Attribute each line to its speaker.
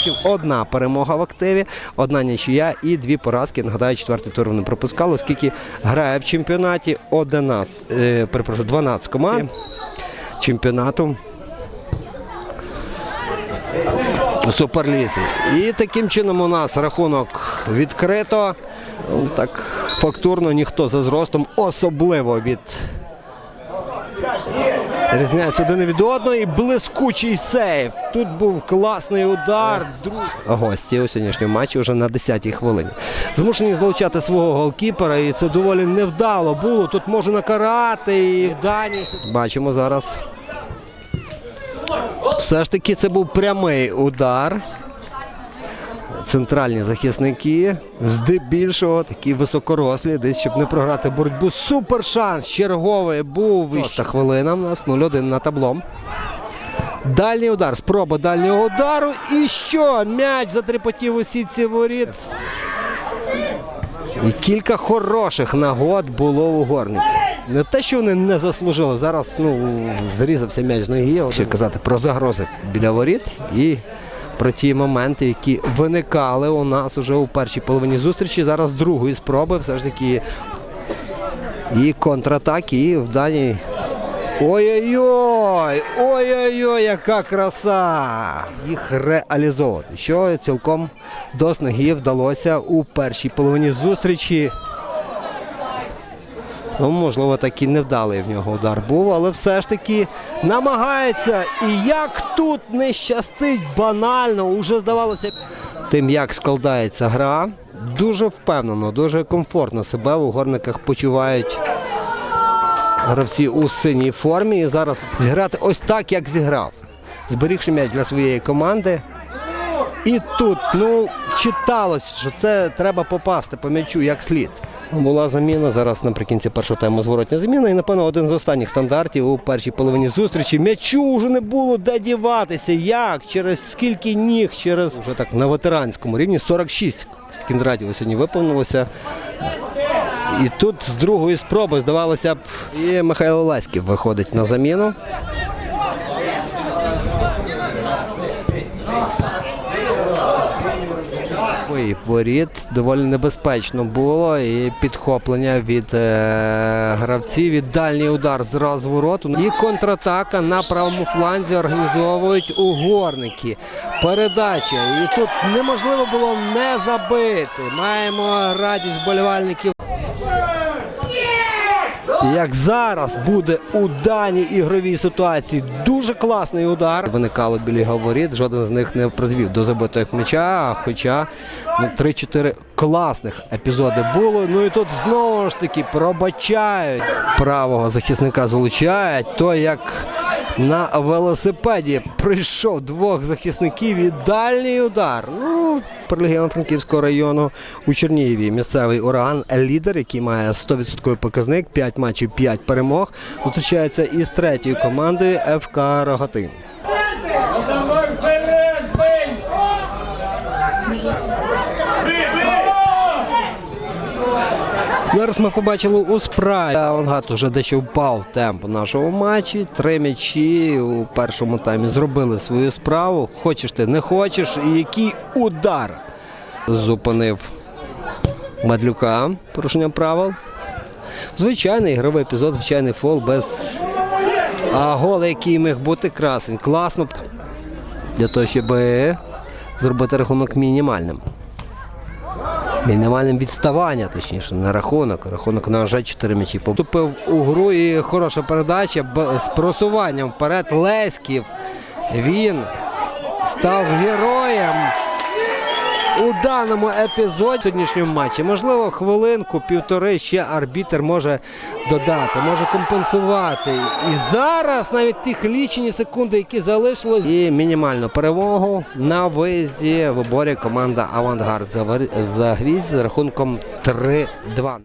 Speaker 1: матчів, одна перемога в активі, одна нічия і дві поразки. Нагадаю, четвертий тур вони пропускали, оскільки грає в чемпіонаті 11, е, перепрошую, 12 команд чемпіонату. Суперліси. І таким чином у нас рахунок відкрито. Ну, Так фактурно ніхто за зростом, особливо від різняється один від одного і блискучий сейф. Тут був класний удар. Друг... Гості у сьогоднішньому матчі вже на 10-й хвилині. Змушені злучати свого голкіпера, і це доволі невдало було. Тут можу накарати і в дані. Бачимо зараз. Все ж таки це був прямий удар. Центральні захисники, здебільшого такі високорослі, десь щоб не програти боротьбу. Супер шанс черговий був. Шоста хвилина у нас 0-1 на таблом. Дальній удар, спроба дальнього удару. І що? М'яч затрепотів у сітці воріт. І кілька хороших нагод було у горників. Не те, що вони не заслужили. Зараз ну, зрізався м'яч з ноги. Ще казати про загрози біля воріт і про ті моменти, які виникали у нас уже у першій половині зустрічі. Зараз другої спроби все ж таки і контратаки, і в даній. Ой-ой-ой! Ой-ой-ой, яка краса! Їх реалізовувати. Що цілком до снаги вдалося у першій половині зустрічі. Ну, можливо, такий невдалий в нього удар був, але все ж таки намагається. І як тут не щастить банально, уже здавалося. Тим, як складається гра, дуже впевнено, дуже комфортно себе у горниках почувають гравці у синій формі. І зараз зіграти ось так, як зіграв. Зберігши м'яч для своєї команди. І тут, ну, читалось, що це треба попасти по м'ячу як слід. Була заміна. Зараз наприкінці першого тайму зворотня заміна. І, напевно, один з останніх стандартів у першій половині зустрічі. М'ячу вже не було де діватися. Як? Через скільки ніг? Через вже так на ветеранському рівні 46 кіндратів сьогодні виповнилося. І тут з другої спроби, здавалося б, і Михайло Леськів виходить на заміну. Ой, воріт доволі небезпечно було. І підхоплення від е, гравців. І дальній удар з розвороту. І контратака на правому фланзі організовують угорники. Передача. І тут неможливо було не забити. Маємо радість вболівальників. Як зараз буде у даній ігровій ситуації дуже класний удар. Виникало біля говоріт, жоден з них не призвів до забитого м'яча, хоча ну, 3-4 класних епізоди було. Ну і тут знову ж таки пробачають. Правого захисника залучають. То як на велосипеді прийшов двох захисників і дальній удар. Ну, Прилегіон Франківського району у Чернієві. Місцевий ураган лідер, який має 100% показник, 5 матчів, 5 перемог. Зустрічається із третьою командою ФК Рогатин. Зараз ми побачили у справі. Авангард уже дещо впав темп нашого матчі. Три м'ячі у першому таймі зробили свою справу. Хочеш ти, не хочеш. І який удар зупинив Мадлюка. Порушення правил. Звичайний ігровий епізод, звичайний фол без а гол, який міг бути красень. Класно для того, щоб зробити рахунок мінімальним. Мінімальним відставання, точніше, на рахунок. Рахунок на вже 4 м'ячі. Поступив у гру і хороша передача з просуванням вперед. Леськів. Він став героєм у даному епізоді сьогоднішньому матчі. Можливо, хвилинку, півтори ще арбітер може додати, може компенсувати. І зараз навіть тих лічені секунди, які залишилось, і мінімальну перемогу на виїзді в оборі команда Авангард за, вар- за гвіздь з рахунком 3-2.